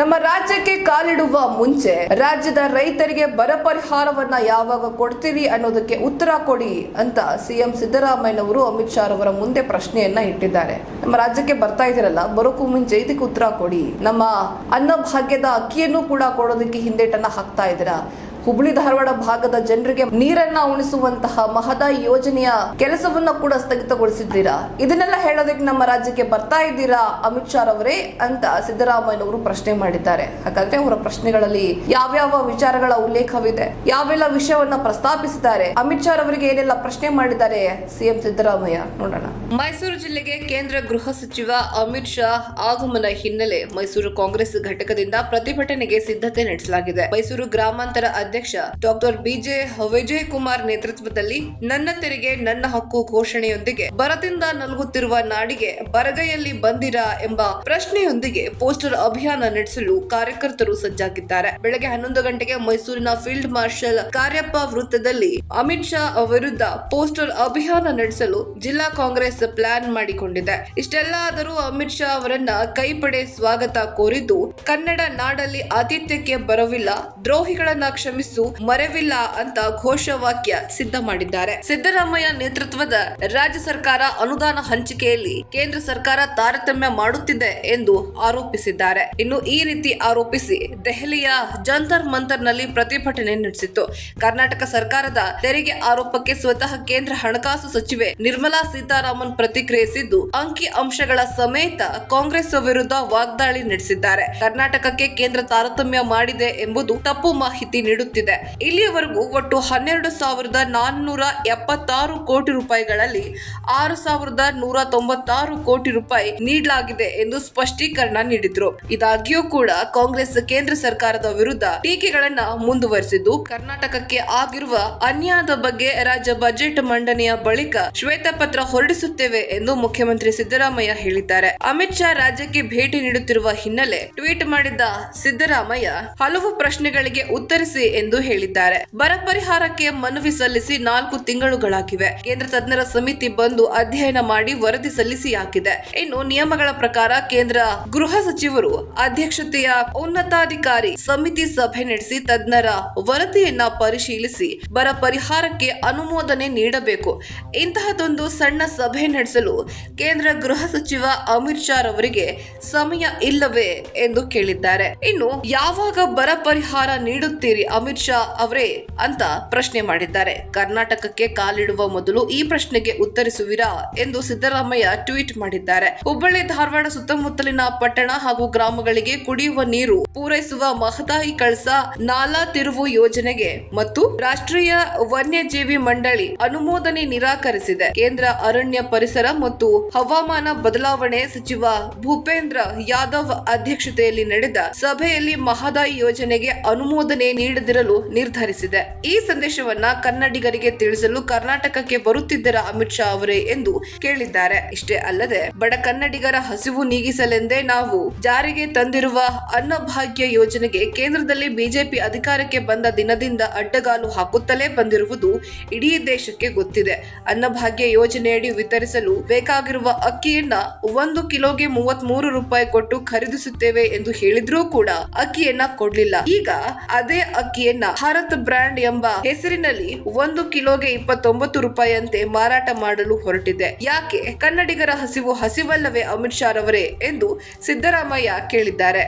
ನಮ್ಮ ರಾಜ್ಯಕ್ಕೆ ಕಾಲಿಡುವ ಮುಂಚೆ ರಾಜ್ಯದ ರೈತರಿಗೆ ಬರ ಪರಿಹಾರವನ್ನ ಯಾವಾಗ ಕೊಡ್ತೀರಿ ಅನ್ನೋದಕ್ಕೆ ಉತ್ತರ ಕೊಡಿ ಅಂತ ಸಿಎಂ ಸಿದ್ದರಾಮಯ್ಯನವರು ಅಮಿತ್ ಶಾ ಅವರ ಮುಂದೆ ಪ್ರಶ್ನೆಯನ್ನ ಇಟ್ಟಿದ್ದಾರೆ. ನಮ್ಮ ರಾಜ್ಯಕ್ಕೆ ಬರ್ತಾ ಇದ್ದೀರಲ್ಲ, ಬರೋಕ್ಕೂ ಮುಂಚೆ ಇದಕ್ಕೆ ಉತ್ತರ ಕೊಡಿ. ನಮ್ಮ ಅನ್ನಭಾಗ್ಯದ ಅಕ್ಕಿಯನ್ನು ಕೂಡ ಕೊಡೋದಕ್ಕೆ ಹಿಂದೇಟನ್ನ ಹಾಕ್ತಾ ಇದ್ದೀರಾ? ಹುಬ್ಳಿ ಧಾರವಾಡ ಭಾಗದ ಜನರಿಗೆ ನೀರನ್ನ ಉಣಿಸುವಂತಹ ಮಹದಾಯಿ ಯೋಜನೆಯ ಕೆಲಸವನ್ನ ಕೂಡ ಸ್ಥಗಿತಗೊಳಿಸಿದ್ದೀರಾ? ಇದನ್ನೆಲ್ಲ ಹೇಳೋದಕ್ಕೆ ನಮ್ಮ ರಾಜ್ಯಕ್ಕೆ ಬರ್ತಾ ಇದ್ದೀರಾ? ಅಮಿತ್ ಶಾ ಅವರೇ ಅಂತ ಸಿದ್ದರಾಮಯ್ಯನವರು ಪ್ರಶ್ನೆ ಮಾಡಿದ್ದಾರೆ. ಹಾಗಾದ್ರೆ ಅವರ ಪ್ರಶ್ನೆಗಳಲ್ಲಿ ಯಾವ್ಯಾವ ವಿಚಾರಗಳ ಉಲ್ಲೇಖವಿದೆ? ಯಾವೆಲ್ಲ ವಿಷಯವನ್ನ ಪ್ರಸ್ತಾಪಿಸಿದ್ದಾರೆ? ಅಮಿತ್ ಶಾ ಅವರಿಗೆ ಏನೆಲ್ಲ ಪ್ರಶ್ನೆ ಮಾಡಿದ್ದಾರೆ? ಸಿಎಂ ಸಿದ್ದರಾಮಯ್ಯ, ನೋಡೋಣ. ಮೈಸೂರು ಜಿಲ್ಲೆಗೆ ಕೇಂದ್ರ ಗೃಹ ಸಚಿವ ಅಮಿತ್ ಶಾ ಆಗಮನ ಹಿನ್ನೆಲೆ ಮೈಸೂರು ಕಾಂಗ್ರೆಸ್ ಘಟಕದಿಂದ ಪ್ರತಿಭಟನೆಗೆ ಸಿದ್ಧತೆ ನಡೆಸಲಾಗಿದೆ. ಮೈಸೂರು ಗ್ರಾಮಾಂತರ ಅಧ್ಯಕ್ಷ ಡಾಕ್ಟರ್ ಬಿಜೆ ವಿಜಯ್ ಕುಮಾರ್ ನೇತೃತ್ವದಲ್ಲಿ ನನ್ನ ತೆರಿಗೆ ನನ್ನ ಹಕ್ಕು ಘೋಷಣೆಯೊಂದಿಗೆ ಬರದಿಂದ ನಲಗುತ್ತಿರುವ ನಾಡಿಗೆ ಬರಗೈಯಲ್ಲಿ ಬಂದಿರಾ ಎಂಬ ಪ್ರಶ್ನೆಯೊಂದಿಗೆ ಪೋಸ್ಟರ್ ಅಭಿಯಾನ ನಡೆಸಲು ಕಾರ್ಯಕರ್ತರು ಸಜ್ಜಾಗಿದ್ದಾರೆ. ಬೆಳಗ್ಗೆ ಹನ್ನೊಂದು ಗಂಟೆಗೆ ಮೈಸೂರಿನ ಫೀಲ್ಡ್ ಮಾರ್ಷಲ್ ಕಾರ್ಯಪ್ಪ ವೃತ್ತದಲ್ಲಿ ಅಮಿತ್ ಶಾ ವಿರುದ್ಧ ಪೋಸ್ಟರ್ ಅಭಿಯಾನ ನಡೆಸಲು ಜಿಲ್ಲಾ ಕಾಂಗ್ರೆಸ್ ಪ್ಲಾನ್ ಮಾಡಿಕೊಂಡಿದೆ. ಇಷ್ಟೆಲ್ಲಾದರೂ ಅಮಿತ್ ಶಾ ಅವರನ್ನ ಕೈಪಡೆ ಸ್ವಾಗತ ಕೋರಿದ್ದು, ಕನ್ನಡ ನಾಡಲ್ಲಿ ಆತಿಥ್ಯಕ್ಕೆ ಬರವಿಲ್ಲ. ದ್ರೋಹಿಗಳನ್ನ ಕ್ಷಮಿಸು ಮರೆವಿಲ್ಲ ಅಂತ ಘೋಷವಾಕ್ಯ ಸಿದ್ಧ ಮಾಡಿದ್ದಾರೆ. ಸಿದ್ದರಾಮಯ್ಯ ನೇತೃತ್ವದ ರಾಜ್ಯ ಸರ್ಕಾರ ಅನುದಾನ ಹಂಚಿಕೆಯಲ್ಲಿ ಕೇಂದ್ರ ಸರ್ಕಾರ ತಾರತಮ್ಯ ಮಾಡುತ್ತಿದೆ ಎಂದು ಆರೋಪಿಸಿದ್ದಾರೆ. ಇನ್ನು ಈ ರೀತಿ ಆರೋಪಿಸಿ ದೆಹಲಿಯ ಜಂತರ್ ಮಂತರ್ನಲ್ಲಿ ಪ್ರತಿಭಟನೆ ನಡೆಸಿತ್ತು. ಕರ್ನಾಟಕ ಸರ್ಕಾರದ ತೆರಿಗೆ ಆರೋಪಕ್ಕೆ ಸ್ವತಃ ಕೇಂದ್ರ ಹಣಕಾಸು ಸಚಿವೆ ನಿರ್ಮಲಾ ಸೀತಾರಾಮನ್ ಪ್ರತಿಕ್ರಿಯಿಸಿದ್ದು, ಅಂಕಿ ಅಂಶಗಳ ಸಮೇತ ಕಾಂಗ್ರೆಸ್ ವಿರುದ್ಧ ವಾಗ್ದಾಳಿ ನಡೆಸಿದ್ದಾರೆ. ಕರ್ನಾಟಕಕ್ಕೆ ಕೇಂದ್ರ ತಾರತಮ್ಯ ಮಾಡಿದೆ ಎಂಬುದು ತಪ್ಪು ಮಾಹಿತಿ ನೀಡುತ್ತಿದೆ. ಇಲ್ಲಿಯವರೆಗೂ ಒಟ್ಟು ಹನ್ನೆರಡು ಸಾವಿರದ ನಾನ್ನೂರ ಎಪ್ಪತ್ತಾರು ಕೋಟಿ ರೂಪಾಯಿಗಳಲ್ಲಿ ಆರು ಸಾವಿರದ ನೂರ ತೊಂಬತ್ತಾರು ಕೋಟಿ ರೂಪಾಯಿ ನೀಡಲಾಗಿದೆ ಎಂದು ಸ್ಪಷ್ಟೀಕರಣ ನೀಡಿದ್ರು. ಇದಾಗಿಯೂ ಕೂಡ ಕಾಂಗ್ರೆಸ್ ಕೇಂದ್ರ ಸರ್ಕಾರದ ವಿರುದ್ಧ ಟೀಕೆಗಳನ್ನ ಮುಂದುವರೆಸಿದ್ದು, ಕರ್ನಾಟಕಕ್ಕೆ ಆಗಿರುವ ಅನ್ಯಾಯದ ಬಗ್ಗೆ ರಾಜ್ಯ ಬಜೆಟ್ ಮಂಡನೆಯ ಬಳಿಕ ಶ್ವೇತಪತ್ರ ಹೊರಡಿಸುತ್ತೇವೆ ಎಂದು ಮುಖ್ಯಮಂತ್ರಿ ಸಿದ್ದರಾಮಯ್ಯ ಹೇಳಿದ್ದಾರೆ. ಅಮಿತ್ ಶಾ ರಾಜ್ಯಕ್ಕೆ ಭೇಟಿ ನೀಡುತ್ತಿರುವ ಹಿನ್ನೆಲೆ ಟ್ವೀಟ್ ಮಾಡಿದ್ದ ಸಿದ್ದರಾಮಯ್ಯ, ಹಲವು ಪ್ರಶ್ನೆಗಳಿಗೆ ಉತ್ತರಿಸಿ ಎಂದು ಹೇಳಿದ್ದಾರೆ. ಬರ ಪರಿಹಾರಕ್ಕೆ ಮನವಿ ಸಲ್ಲಿಸಿ ನಾಲ್ಕು ತಿಂಗಳುಗಳಾಗಿವೆ. ಕೇಂದ್ರ ತಜ್ಞರ ಸಮಿತಿ ಬಂದು ಅಧ್ಯಯನ ಮಾಡಿ ವರದಿ ಸಲ್ಲಿಸಿ ಹಾಕಿದೆ. ಇನ್ನು ನಿಯಮಗಳ ಪ್ರಕಾರ ಕೇಂದ್ರ ಗೃಹ ಸಚಿವರು ಅಧ್ಯಕ್ಷತೆಯ ಉನ್ನತಾಧಿಕಾರಿ ಸಮಿತಿ ಸಭೆ ನಡೆಸಿ ತಜ್ಞರ ವರದಿಯನ್ನ ಪರಿಶೀಲಿಸಿ ಬರ ಪರಿಹಾರಕ್ಕೆ ಅನುಮೋದನೆ ನೀಡಬೇಕು. ಇಂತಹದೊಂದು ಸಣ್ಣ ಸಭೆ ನಡೆಸಲು ಕೇಂದ್ರ ಗೃಹ ಸಚಿವ ಅಮಿತ್ ಶಾ ರವರಿಗೆ ಸಮಯ ಇಲ್ಲವೇ ಎಂದು ಕೇಳಿದ್ದಾರೆ. ಇನ್ನು ಯಾವಾಗ ಬರ ಪರಿಹಾರ ನೀಡುತ್ತೀರಿ ಶಾ ಅವರೇ ಅಂತ ಪ್ರಶ್ನೆ ಮಾಡಿದ್ದಾರೆ. ಕರ್ನಾಟಕಕ್ಕೆ ಕಾಲಿಡುವ ಮೊದಲು ಈ ಪ್ರಶ್ನೆಗೆ ಉತ್ತರಿಸುವಿರಾ ಎಂದು ಸಿದ್ದರಾಮಯ್ಯ ಟ್ವೀಟ್ ಮಾಡಿದ್ದಾರೆ. ಹುಬ್ಬಳ್ಳಿ, ಧಾರವಾಡ ಸುತ್ತಮುತ್ತಲಿನ ಪಟ್ಟಣ ಹಾಗೂ ಗ್ರಾಮಗಳಿಗೆ ಕುಡಿಯುವ ನೀರು ಪೂರೈಸುವ ಮಹದಾಯಿ ಕಳಸ ನಾಲಾ ತಿರುವು ಯೋಜನೆಗೆ ಮತ್ತು ರಾಷ್ಟ್ರೀಯ ವನ್ಯಜೀವಿ ಮಂಡಳಿ ಅನುಮೋದನೆ ನಿರಾಕರಿಸಿದೆ. ಕೇಂದ್ರ ಅರಣ್ಯ ಪರಿಸರ ಮತ್ತು ಹವಾಮಾನ ಬದಲಾವಣೆ ಸಚಿವ ಭೂಪೇಂದ್ರ ಯಾದವ್ ಅಧ್ಯಕ್ಷತೆಯಲ್ಲಿ ನಡೆದ ಸಭೆಯಲ್ಲಿ ಮಹದಾಯಿ ಯೋಜನೆಗೆ ಅನುಮೋದನೆ ನೀಡದಿರಲು ನಿರ್ಧರಿಸಿದೆ. ಈ ಸಂದೇಶವನ್ನ ಕನ್ನಡಿಗರಿಗೆ ತಿಳಿಸಲು ಕರ್ನಾಟಕಕ್ಕೆ ಬರುತ್ತಿದ್ದರ ಅಮಿತ್ ಶಾ ಅವರೇ ಎಂದು ಕೇಳಿದ್ದಾರೆ. ಇಷ್ಟೇ ಅಲ್ಲದೆ, ಬಡ ಕನ್ನಡಿಗರ ಹಸಿವು ನೀಗಿಸಲೆಂದೇ ನಾವು ಜಾರಿಗೆ ತಂದಿರುವ ಅನ್ನಭಾಗ್ಯ ಯೋಜನೆಗೆ ಕೇಂದ್ರದಲ್ಲಿ ಬಿಜೆಪಿ ಅಧಿಕಾರಕ್ಕೆ ಬಂದ ದಿನದಿಂದ ಅಡ್ಡಗಾಲು ಹಾಕುತ್ತಲೇ ಬಂದಿರುವುದು ಇಡೀ ದೇಶಕ್ಕೆ ಗೊತ್ತಿದೆ. ಅನ್ನಭಾಗ್ಯ ಯೋಜನೆಯಡಿ ವಿತರಿಸಲು ಬೇಕಾಗಿರುವ ಅಕ್ಕಿಯನ್ನ ಒಂದು ಕಿಲೋಗೆ ಮೂವತ್ತ್ ಮೂರು ರೂಪಾಯಿ ಕೊಟ್ಟು ಖರೀದಿಸುತ್ತೇವೆ ಎಂದು ಹೇಳಿದ್ರೂ ಕೂಡ ಅಕ್ಕಿಯನ್ನ ಕೊಡ್ಲಿಲ್ಲ. ಈಗ ಅದೇ ಅಕ್ಕಿಯನ್ನ ಭಾರತ್ ಬ್ರ್ಯಾಂಡ್ ಎಂಬ ಹೆಸರಿನಲ್ಲಿ ಒಂದು ಕಿಲೋಗೆ ಇಪ್ಪತ್ತೊಂಬತ್ತು ರೂಪಾಯಿಯಂತೆ ಮಾರಾಟ ಮಾಡಲು ಹೊರಟಿದೆ. ಯಾಕೆ ಕನ್ನಡಿಗರ ಹಸಿವು ಹಸಿವಲ್ಲವೇ ಅಮಿತ್ ಶಾ ರವರೇ ಎಂದು ಸಿದ್ದರಾಮಯ್ಯ ಕೇಳಿದ್ದಾರೆ.